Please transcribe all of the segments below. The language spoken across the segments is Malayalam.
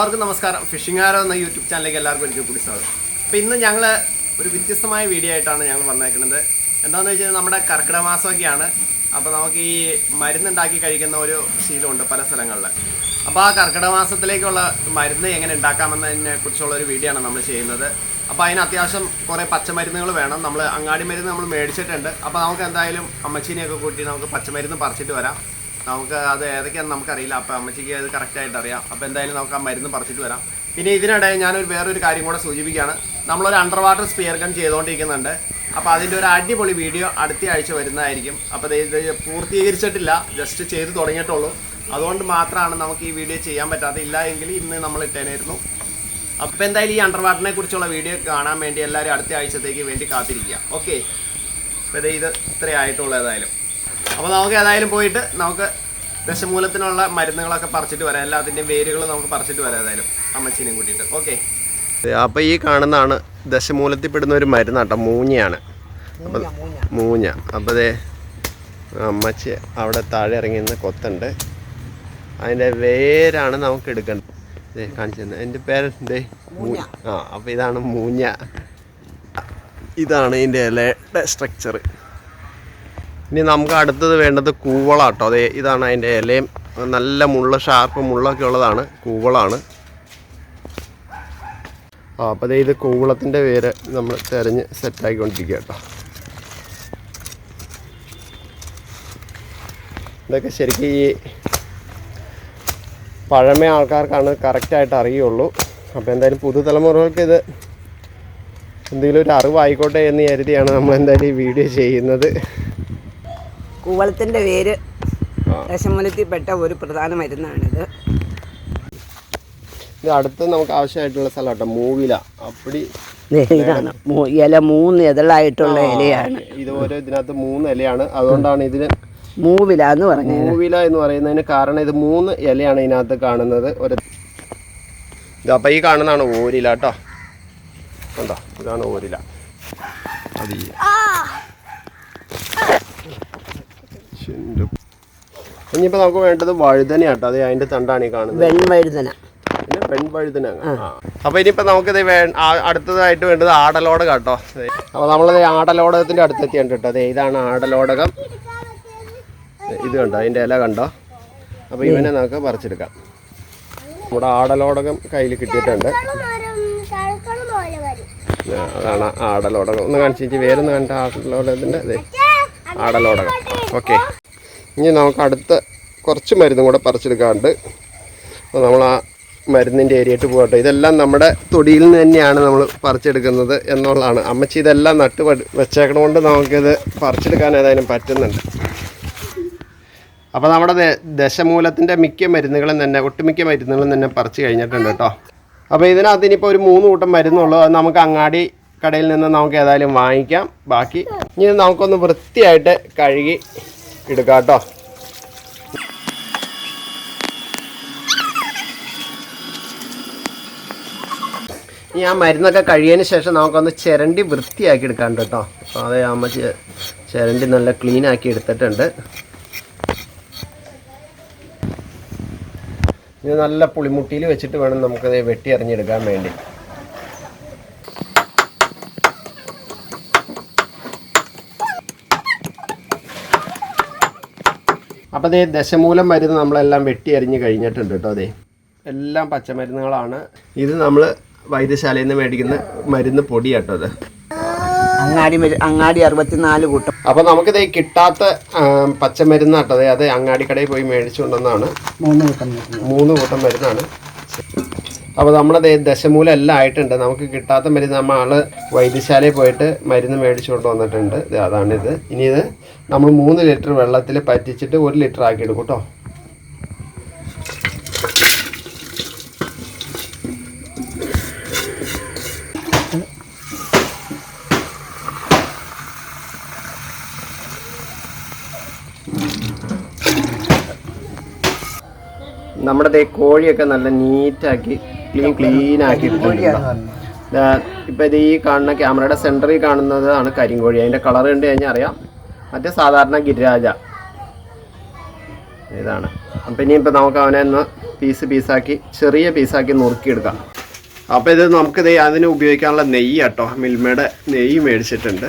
എല്ലാവർക്കും നമസ്കാരം. ഫിഷിംഗ് ആരോ എന്ന യൂട്യൂബ് ചാനലിലേക്ക് എല്ലാവർക്കും ഒരിക്കൽ കൂടി സ്വാഗതം. അപ്പോൾ ഇന്ന് ഞങ്ങൾ ഒരു വ്യത്യസ്തമായ വീഡിയോ ആയിട്ടാണ് ഞങ്ങൾ വന്നേക്കുന്നത് എന്താണെന്ന് വെച്ച് കഴിഞ്ഞാൽ നമ്മുടെ കർക്കിടക മാസമൊക്കെയാണ് അപ്പോൾ നമുക്ക് ഈ മരുന്നുണ്ടാക്കി കഴിക്കുന്ന ഒരു ശീലമുണ്ട് പല സ്ഥലങ്ങളിൽ അപ്പോൾ ആ കർക്കിടക മാസത്തിലേക്കുള്ള മരുന്ന് എങ്ങനെ ഉണ്ടാക്കാമെന്നതിനെ കുറിച്ചുള്ള ഒരു വീഡിയോ ആണ് നമ്മൾ ചെയ്യുന്നത്. അപ്പോൾ അതിന് അത്യാവശ്യം കുറേ പച്ചമരുന്നുകൾ വേണം. നമ്മൾ അങ്ങാടി മരുന്ന് നമ്മൾ മേടിച്ചിട്ടുണ്ട്. അപ്പോൾ നമുക്ക് എന്തായാലും അമ്മച്ചീനെയൊക്കെ കൂട്ടി നമുക്ക് പച്ചമരുന്ന് പറിച്ചിട്ട് വരാം. നമുക്ക് അത് ഏതൊക്കെയാണെന്ന് നമുക്കറിയില്ല. അപ്പോൾ അമ്മച്ചിക്ക് അത് കറക്റ്റായിട്ട് അറിയാം. അപ്പോൾ എന്തായാലും നമുക്ക് ആ മരുന്ന് പറിച്ചിട്ട് വരാം. പിന്നെ ഇതിനിടെ ഞാനൊരു വേറൊരു കാര്യം കൂടെ സൂചിപ്പിക്കുകയാണ്. നമ്മളൊരു അണ്ടർ വാട്ടർ സ്പിയർ ഗൺ ചെയ്തുകൊണ്ടിരിക്കുന്നുണ്ട് അപ്പോൾ അതിന്റെ ഒരു അടിപൊളി വീഡിയോ അടുത്ത ആഴ്ച വരുന്നതായിരിക്കും. അപ്പോൾ ഇത് പൂർത്തീകരിച്ചിട്ടില്ല. ജസ്റ്റ് ചെയ്ത് തുടങ്ങിയിട്ടുള്ളൂ. അതുകൊണ്ട് മാത്രമാണ് നമുക്ക് ഈ വീഡിയോ ചെയ്യാൻ പറ്റാത്ത ഇല്ല എങ്കിൽ ഇന്ന് നമ്മൾ ഇട്ടേനായിരുന്നു. അപ്പോൾ എന്തായാലും ഈ അണ്ടർ വാട്ടറിനെ കുറിച്ചുള്ള വീഡിയോ കാണാൻ വേണ്ടി എല്ലാവരും അടുത്ത ആഴ്ചത്തേക്ക് വേണ്ടി കാത്തിരിക്കുക. ഓക്കെ അപ്പോൾ ഇത് ഇത്രയായിട്ടുള്ള ഏതായാലും. അപ്പോൾ നമുക്ക് ഏതായാലും പോയിട്ട് നമുക്ക് ദശമൂലത്തിനുള്ള മരുന്നുകളൊക്കെ പറിച്ചിട്ട് വരാം. എല്ലാത്തിന്റെയും വേരുകൾ നമുക്ക് പറിച്ചിട്ട് വരാം ഏതായാലും അമ്മച്ചീനെയും കൂട്ടിയിട്ട്. ഓക്കെ അപ്പോൾ ഈ കാണുന്നതാണ് ദശമൂലത്തിൽ പെടുന്ന ഒരു മരുന്ന് കേട്ടോ മൂഞ്ഞയാണ്. അപ്പം മൂഞ്ഞ അപ്പോൾ ദേ അമ്മച്ചി അവിടെ താഴെ ഇറങ്ങി നിന്ന് കൊത്തുണ്ട്. അതിന്റെ വേരാണ് നമുക്ക് എടുക്കേണ്ടത്. ദേ കാണിച്ചു തന്നെ എന്റെ പേര് ദേ മൂഞ്ഞ. ആ അപ്പോൾ ഇതാണ് മൂഞ്ഞ. ഇതാണ് ഇതിന്റെ ഇലയുടെ സ്ട്രക്ചർ ഇനി നമുക്ക് അടുത്തത് വേണ്ടത് കൂവള കേട്ടോ അതെ ഇതാണ് അതിന്റെ ഇലയും. നല്ല മുള്ള ഷാർപ്പ് മുള്ളൊക്കെ ഉള്ളതാണ്. കൂവളാണ്. ആ അപ്പോൾ അതേ ഇത് കൂവളത്തിന്റെ പേര് നമ്മൾ തിരഞ്ഞ് സെറ്റാക്കിക്കൊണ്ടിരിക്കുക കേട്ടോ ഇതൊക്കെ ശരിക്കും ഈ പഴമ ആൾക്കാർക്കാണ് കറക്റ്റായിട്ട് അറിയുള്ളൂ. അപ്പോൾ എന്തായാലും പുതുതലമുറകൾക്ക് ഇത് എന്തെങ്കിലും ഒരു അറിവായിക്കോട്ടെ എന്ന് കരുതിയാണ് നമ്മൾ എന്തായാലും ഈ വീഡിയോ ചെയ്യുന്നത്. കൂവളത്തിന്റെ വേര് ആ. ദശമൂലത്തിൽപ്പെട്ട ഒരു പ്രധാന മരുന്നാണിത്. ഇത് അടുത്ത് നമുക്ക് ആവശ്യമായിട്ടുള്ള സ്ഥലം കേട്ടോ മൂവില. അപ്പടി ഇതാണ്. ഇല മൂന്ന് ഇതളായിട്ടുള്ള ഇലയാണ്. ഇതുപോലെ ഇതിനകത്ത് മൂന്ന് ഇലയാണ്. അതുകൊണ്ടാണ് ഇതിന് മൂവില എന്ന് പറഞ്ഞത്. മൂവില എന്ന് പറയുന്നതിന് കാരണം ഇത് മൂന്ന് ഇലയാണ് ഇതിനകത്ത് കാണുന്നത്. ഒരു ഇത് അപ്പം ഈ കാണുന്നതാണ് ഓരില കേട്ടോ കണ്ടോ? ഇതാണ് ഓരില അത് ശ്ശെന്റെ. ഇനിയിപ്പോൾ നമുക്ക് വേണ്ടത് വഴുതന കേട്ടോ അത് അതിന്റെ തണ്ടാണ് ഈ കാണുന്നത്. വെൺവഴുതന. പിന്നെ പെൺപഴുതിന അപ്പൊ ഇനിയിപ്പോ നമുക്കിത് വേ അടുത്തതായിട്ട് വേണ്ടത് ആടലോടകം കേട്ടോ. അപ്പൊ നമ്മളത് ആടലോടകത്തിന്റെ അടുത്തെത്തിയുണ്ട് കേട്ടോ. അതെ ഇതാണ് ആടലോടകം. ഇത് കണ്ടോ? അതിന്റെ ഇല കണ്ടോ? അപ്പൊ ഇവനെ നമുക്ക് പറിച്ചെടുക്കാം. നമ്മുടെ ആടലോടകം കയ്യിൽ കിട്ടിയിട്ടുണ്ട്. അതാണ് ആടലോടകം. ഒന്ന് കാണിച്ചു വേറൊന്ന് കണ്ട ആടലോടകത്തിന്റെ അതെ ആടലോടകം. ഓക്കെ. ഇനി നമുക്ക് അടുത്ത കുറച്ച് മരുന്നും കൂടെ പറിച്ചെടുക്കാറുണ്ട് അപ്പോൾ നമ്മൾ ആ മരുന്നിന്റെ ഏരിയയിട്ട് പോകട്ടെ. ഇതെല്ലാം നമ്മുടെ തൊടിയിൽ നിന്ന് തന്നെയാണ് നമ്മൾ പറിച്ചെടുക്കുന്നത് എന്നുള്ളതാണ്. അമ്മച്ചി ഇതെല്ലാം നട്ട് വെച്ചേക്കണോണ്ട് നമുക്കിത് പറിച്ചെടുക്കാൻ ഏതായാലും പറ്റുന്നുണ്ട്. അപ്പോൾ നമ്മുടെ ദശമൂലത്തിന്റെ മിക്ക മരുന്നുകളും തന്നെ ഒട്ടുമിക്ക മരുന്നുകളും തന്നെ പറിച്ച് കഴിഞ്ഞിട്ടുണ്ട് കേട്ടോ. അപ്പോൾ ഇതിനകത്ത് ഇനിയിപ്പോൾ ഒരു മൂന്ന് കൂട്ടം മരുന്നുള്ളൂ. അത് നമുക്ക് അങ്ങാടി കടയിൽ നിന്ന് നമുക്ക് ഏതായാലും വാങ്ങിക്കാം. ബാക്കി ഇനി നമുക്കൊന്ന് വൃത്തിയായിട്ട് കഴുകി എടുക്കാം കേട്ടോ. ഇനി ആ മരുന്നൊക്കെ കഴിയതിന് ശേഷം നമുക്കൊന്ന് ചിരണ്ടി വൃത്തിയാക്കി എടുക്കാണ്ട് കേട്ടോ. അതേ അമ്മ ചിരണ്ടി നല്ല ക്ലീൻ ആക്കി എടുത്തിട്ടുണ്ട്. ഇത് നല്ല പുളിമുട്ടിയിൽ വെച്ചിട്ട് വേണം നമുക്കത് വെട്ടി അറിഞ്ഞെടുക്കാൻ വേണ്ടി. അപ്പോൾ അതേ ദശമൂലം മരുന്ന് നമ്മളെല്ലാം വെട്ടി അരിഞ്ഞ് കഴിഞ്ഞിട്ടുണ്ട് കേട്ടോ അതെ എല്ലാം പച്ചമരുന്നുകളാണ്. ഇത് നമ്മൾ വൈദ്യശാലയിൽ നിന്ന് മേടിക്കുന്ന മരുന്ന് പൊടിയാട്ടോ അത് അങ്ങാടി അങ്ങാടി അറുപത്തിനാല് കൂട്ടം. അപ്പോൾ നമുക്കിത് കിട്ടാത്ത പച്ചമരുന്നാട്ടോ അതെ അത് അങ്ങാടിക്കടയിൽ പോയി മേടിച്ചുകൊണ്ടെന്നാണ് മൂന്ന് കൂട്ടം മൂന്ന് കൂട്ടം മരുന്നാണ്. അപ്പോൾ നമ്മളത് ദശമൂലം എല്ലാം ആയിട്ടുണ്ട്. നമുക്ക് കിട്ടാത്ത മരുന്ന് നമ്മൾ വൈദ്യശാലയിൽ പോയിട്ട് മരുന്ന് മേടിച്ചുകൊണ്ട് വന്നിട്ടുണ്ട്. അതാണിത്. ഇനി ഇത് നമ്മൾ മൂന്ന് ലിറ്റർ വെള്ളത്തിൽ പറ്റിച്ചിട്ട് ഒരു ലിറ്റർ ആക്കി എടുക്കും കേട്ടോ നമ്മുടെ കോഴിയൊക്കെ നല്ല നീറ്റാക്കി ക്ലീൻ ക്ലീൻ ആക്കി ഇപ്പൊ ഇത് ഈ കാണുന്ന ക്യാമറയുടെ സെന്ററിൽ കാണുന്നതാണ് കരിങ്കോഴി. അതിന്റെ കളർ കണ്ടു കഴിഞ്ഞാൽ അറിയാം. മറ്റേ സാധാരണ ഗിരിരാജ. ഇതാണ്. അപ്പൊ ഇനി ഇപ്പൊ നമുക്ക് അവനെ ഒന്ന് പീസ് പീസാക്കി ചെറിയ പീസാക്കി നുറുക്കിയെടുക്കാം. അപ്പോൾ ഇത് നമുക്കിത് അതിന് ഉപയോഗിക്കാനുള്ള നെയ്യ് കേട്ടോ. മിൽമയുടെ നെയ്യ് മേടിച്ചിട്ടുണ്ട്.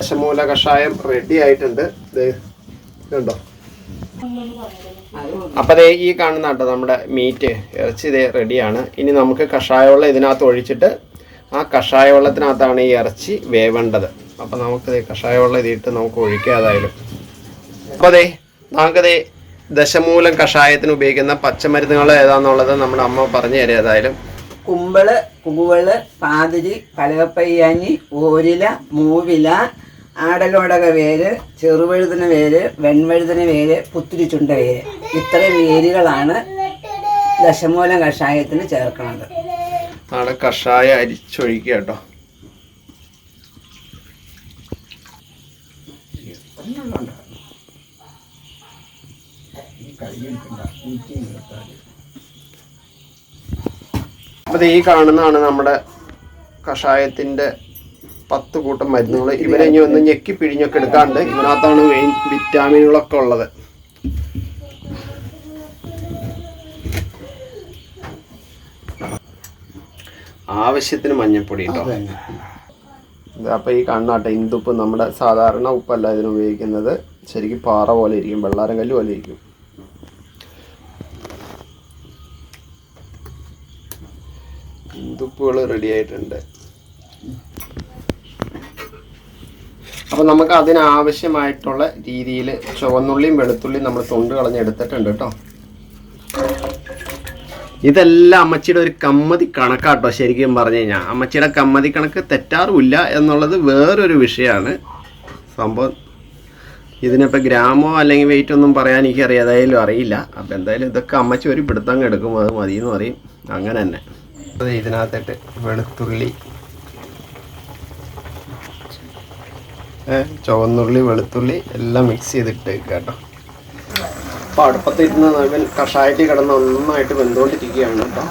ദശമൂല കഷായം റെഡി ആയിട്ടുണ്ട്. ഇത് കണ്ടോ അപ്പോൾ ദേ ഈ കാണുന്ന കേട്ടോ നമ്മുടെ മീറ്റ് ഇറച്ചി ഇതേ റെഡിയാണ് ഇനി നമുക്ക് കഷായവെള്ളം ഇതിനകത്ത് ഒഴിച്ചിട്ട് ആ കഷായവെള്ളത്തിനകത്താണ് ഈ ഇറച്ചി വേവേണ്ടത്. നമുക്ക് കഷായവെള്ളം ഇതിട്ട് നമുക്ക് ഒഴിക്കാതായാലും അപ്പോൾ അതെ നമുക്കതേ ദശമൂലം കഷായത്തിന് ഉപയോഗിക്കുന്ന പച്ചമരുന്നുകൾ ഏതാന്നുള്ളത് നമ്മുടെ അമ്മ പറഞ്ഞു തരാം ഏതായാലും. കുമ്പൾ കൂവൾ പാതിരി കലകപ്പയ്യാഞ്ഞി ഓരില മൂവില ആടലോടക വേര് ചെറുവഴുതിന വേര് വെൺവഴുതിന വേര് പുത്തിരിച്ചുണ്ട വേര്. ഇത്രയും വേരുകളാണ് ദശമൂലം കഷായത്തിന് ചേർക്കുന്നത്. നാളെ കഷായം അരിച്ചൊഴിക്കുക കേട്ടോ. അപ്പൊ ഈ കാണുന്നതാണ് നമ്മുടെ കഷായത്തിന്റെ പത്ത് കൂട്ടം മരുന്നുകൾ ഇവരെ ഇനി ഒന്ന് ഞെക്കി പിഴിഞ്ഞൊക്കെ എടുക്കാണ്ട് ഇതിനകത്താണ് മെയിൻ വിറ്റാമിനുകളൊക്കെ ഉള്ളത്. ആവശ്യത്തിന് മഞ്ഞപ്പൊടി കേട്ടോ അപ്പോൾ ഈ കണ്ണാട്ടെ ഇന്ദുപ്പ് നമ്മുടെ സാധാരണ ഉപ്പല്ല ഇതിന് ഉപയോഗിക്കുന്നത്. ശരിക്കും പാറ പോലെ ഇരിക്കും വെള്ളാരം കല്ല് പോലെ ഇരിക്കും. ഇന്ദുപ്പുകൾ റെഡി ആയിട്ടുണ്ട്. അപ്പോൾ നമുക്ക് അതിനാവശ്യമായിട്ടുള്ള രീതിയിൽ ചുവന്നുള്ളിയും വെളുത്തുള്ളിയും നമ്മൾ തൊണ്ട് കളഞ്ഞെടുത്തിട്ടുണ്ട് കേട്ടോ. ഇതെല്ലാം അമ്മച്ചിയുടെ ഒരു കമ്മതി കണക്കാട്ടോ ശരിക്കും പറഞ്ഞു കഴിഞ്ഞാൽ അമ്മച്ചിയുടെ കമ്മതി കണക്ക് തെറ്റാറുമില്ല എന്നുള്ളത് വേറൊരു വിഷയമാണ്. സംഭവം ഇതിനിപ്പോൾ ഗ്രാമോ അല്ലെങ്കിൽ വെയിറ്റ് ഒന്നും പറയാൻ എനിക്ക് അറിയാതായാലും അറിയില്ല. അപ്പം എന്തായാലും ഇതൊക്കെ അമ്മച്ചി ഒരു പിടുത്തം എടുക്കും അത് മതി എന്ന് പറയും. അങ്ങനെ തന്നെ. ഇതിനകത്തായിട്ട് വെളുത്തുള്ളി ചുവന്നുള്ളി വെളുത്തുള്ളി എല്ലാം മിക്സ് ചെയ്തിട്ട് കേട്ടോ. അപ്പോൾ അടുപ്പത്തിരുന്ന് നമ്മൾ കഷായത്തിൽ കിടന്ന് നന്നായിട്ട് വെന്തുകൊണ്ടിരിക്കുകയാണ് കേട്ടോ.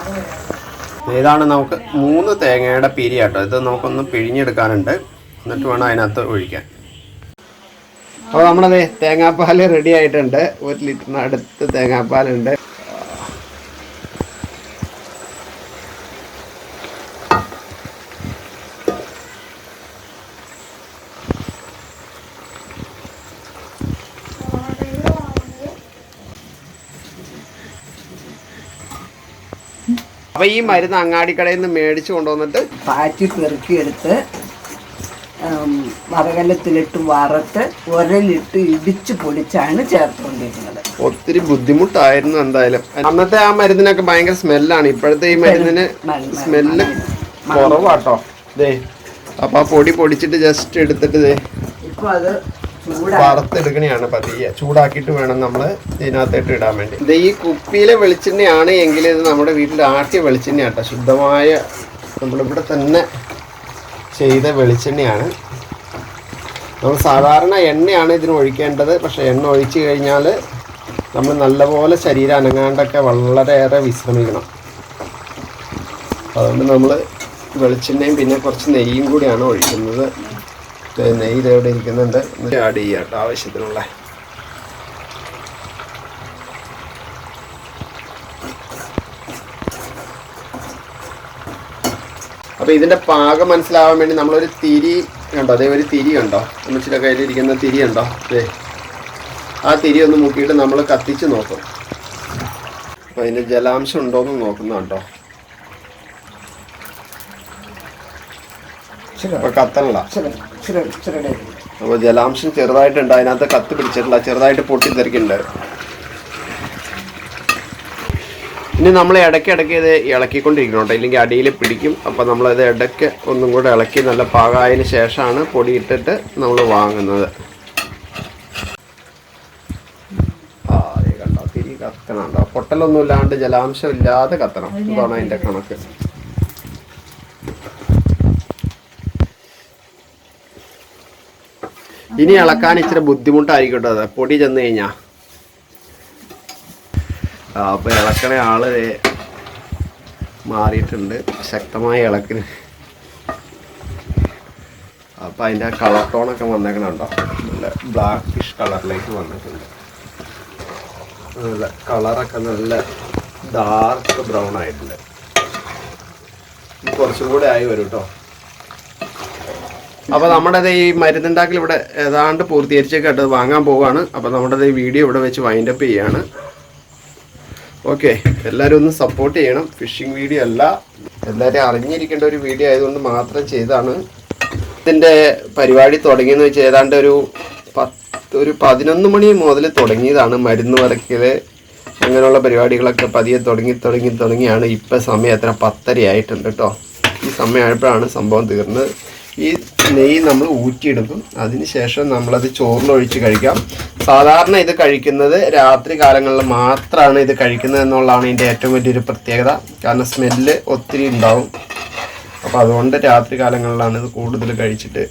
ഇതാണ് നമുക്ക് മൂന്ന് തേങ്ങയുടെ പിരി കേട്ടോ. ഇത് നമുക്കൊന്ന് പിഴിഞ്ഞെടുക്കാനുണ്ട്. എന്നിട്ട് വേണം അതിനകത്ത് ഒഴിക്കാൻ. അപ്പോൾ നമ്മളത് തേങ്ങാപ്പാൽ റെഡി ആയിട്ടുണ്ട്. ഒരു ലിറ്ററിന് അടുത്ത് തേങ്ങാപ്പാലുണ്ട്. അപ്പോൾ ഈ മരുന്ന് അങ്ങാടിക്കടയിൽ നിന്ന് മേടിച്ചു കൊണ്ടുവന്നിട്ട് പാറ്റി പെറുക്കിയെടുത്ത് ഉം, വറകലത്തിലിട്ട് വറുത്ത് ഉരലിട്ട് ഇടിച്ച് പൊടിച്ചാണ് ചേർത്തുകൊണ്ടിരിക്കുന്നത്. ഒത്തിരി ബുദ്ധിമുട്ടായിരുന്നു എന്തായാലും. അന്നത്തെ ആ മരുന്നിനൊക്കെ ഭയങ്കര സ്മെല്ലാണ്. ഇപ്പോഴത്തെ ഈ മരുന്നിന് സ്മെല്ല് കുറവാട്ടോ. ദേ. അപ്പൊ ആ പൊടി പൊടിച്ചിട്ട് ജസ്റ്റ് എടുത്തിട്ട് ദേ. ഇപ്പൊ അത് വറുത്തെടുക്കണെയാണ് പതിയെ. ചൂടാക്കിയിട്ട് വേണം നമ്മൾ ഇതിനകത്തേട്ട് ഇടാൻ വേണ്ടി. ഇത് ഈ കുപ്പിയിലെ വെളിച്ചെണ്ണയാണ് എങ്കിൽ ഇത് നമ്മുടെ വീട്ടിൽ ആട്ടിയ വെളിച്ചെണ്ണ കേട്ടോ ശുദ്ധമായ നമ്മളിവിടെ തന്നെ ചെയ്ത വെളിച്ചെണ്ണയാണ്. നമ്മൾ സാധാരണ എണ്ണയാണ് ഇതിന് ഒഴിക്കേണ്ടത്. പക്ഷേ എണ്ണ ഒഴിച്ചു കഴിഞ്ഞാൽ നമ്മൾ നല്ലപോലെ ശരീരം അനങ്ങാണ്ടൊക്കെ വളരെയേറെ വിശ്രമിക്കണം. അതുകൊണ്ട് നമ്മൾ വെളിച്ചെണ്ണയും പിന്നെ കുറച്ച് നെയ്യും കൂടിയാണ് ഒഴിക്കുന്നത്. നെയ്യ് ദേ ഇവിടെ ഇരിക്കുന്നുണ്ട്. ആഡ് ചെയ്യാം ആവശ്യത്തിനുള്ള. അപ്പോൾ ഇതിന്റെ പാകം മനസ്സിലാവാൻ വേണ്ടി നമ്മളൊരു തിരി കണ്ടോ? അതേ ഒരു തിരി കണ്ടോ? അമ്മച്ചിയുടെ കയ്യിലിരിക്കുന്ന തിരി ഉണ്ടോ അതെ ആ തിരി ഒന്ന് മുക്കിയിട്ട് നമ്മൾ കത്തിച്ച് നോക്കും. അപ്പോൾ അതിന്റെ ജലാംശം ഉണ്ടോ എന്ന് കേട്ടോ കത്തണില്ല. അപ്പോൾ ജലാംശം ചെറുതായിട്ടുണ്ട്. അതിനകത്ത് കത്ത് പിടിച്ചിട്ടില്ല. ചെറുതായിട്ട് പൊട്ടി തെറിക്കുന്നുണ്ട് ഇനി നമ്മൾ ഇടയ്ക്ക് ഇടയ്ക്ക് ഇത് ഇളക്കിക്കൊണ്ടിരിക്കണം കേട്ടോ. ഇല്ലെങ്കിൽ അടിയിൽ പിടിക്കും. അപ്പോൾ നമ്മളത് ഇടയ്ക്ക് ഒന്നും കൂടെ ഇളക്കി നല്ല പാകമായതിന് ശേഷമാണ് പൊടിയിട്ടിട്ട് നമ്മൾ വാങ്ങുന്നത്. കത്തണം കേട്ടോ. പൊട്ടലൊന്നും ഇല്ലാണ്ട് ജലാംശം ഇല്ലാതെ കത്തണം. ഇതാണ് അതിന്റെ കണക്ക്. ഇനി ഇളക്കാൻ ഇച്ചിരി ബുദ്ധിമുട്ടായിരിക്കും കേട്ടോ. പൊടി ചെന്ന് കഴിഞ്ഞാ. അപ്പൊ ഇളക്കണ ആൾ മാറിയിട്ടുണ്ട്. ശക്തമായ ഇളക്കിന്. അപ്പൊ അതിന്റെ കളർ ടോണൊക്കെ വന്നേക്കണുണ്ടോ? നല്ല ബ്ലാക്ക് ഫിഷ് കളറിലേക്ക് വന്നിട്ടുണ്ട്. നല്ല കളറൊക്കെ നല്ല ഡാർക്ക് ബ്രൗൺ ആയിട്ടുണ്ട്. കുറച്ചും കൂടെ ആയി വരും കേട്ടോ അപ്പോൾ നമ്മുടെ ഈ മരുന്നുണ്ടാക്കൽ ഇവിടെ ഏതാണ്ട് പൂർത്തീകരിച്ചൊക്കെ അത് വാങ്ങാൻ പോവാണ്. അപ്പോൾ നമ്മുടെ ഈ വീഡിയോ ഇവിടെ വെച്ച് വൈൻഡ് അപ്പ് ചെയ്യാണ്. ഓക്കെ എല്ലാവരും ഒന്ന് സപ്പോർട്ട് ചെയ്യണം. ഫിഷിംഗ് വീഡിയോ അല്ല. എല്ലാവരും അറിഞ്ഞിരിക്കേണ്ട ഒരു വീഡിയോ ആയതുകൊണ്ട് മാത്രം ചെയ്താണ്. ഇതിന്റെ പരിപാടി തുടങ്ങിയെന്ന് വെച്ചാൽ ഏതാണ്ട് ഒരു പത്ത് ഒരു പതിനൊന്ന് മണി മുതൽ തുടങ്ങിയതാണ് മരുന്ന് വരയ്ക്കൽ അങ്ങനെയുള്ള പരിപാടികളൊക്കെ പതിയെ തുടങ്ങി തുടങ്ങി തുടങ്ങിയാണ്. ഇപ്പം സമയം എത്ര? പത്തര ആയിട്ടുണ്ട് കേട്ടോ ഈ സമയമായപ്പോഴാണ് സംഭവം തീർന്നത്. ഈ നെയ്യ് നമ്മൾ ഊറ്റിയെടുക്കും. അതിന് ശേഷം നമ്മളത് ചോറിലൊഴിച്ച് കഴിക്കാം. സാധാരണ ഇത് കഴിക്കുന്നത് രാത്രി കാലങ്ങളിൽ മാത്രമാണ് ഇത് കഴിക്കുന്നത് എന്നുള്ളതാണ് ഇതിന്റെ ഏറ്റവും വലിയൊരു പ്രത്യേകത. കാരണം സ്മെല്ല് ഒത്തിരി ഉണ്ടാവും. അപ്പോൾ അതുകൊണ്ട് രാത്രി കാലങ്ങളിലാണ് ഇത് കൂടുതൽ കഴിച്ചിട്ട്.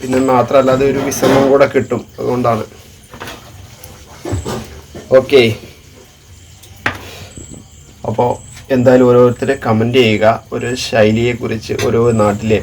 പിന്നെ മാത്രമല്ല അത് ഒരു വിശ്രമം കൂടെ കിട്ടും. അതുകൊണ്ടാണ്. ഓക്കെ. അപ്പോൾ എന്തായാലും ഓരോരുത്തർ കമന്റ് ചെയ്യുക. ഒരു ശൈലിയെക്കുറിച്ച് ഓരോ നാട്ടിലെ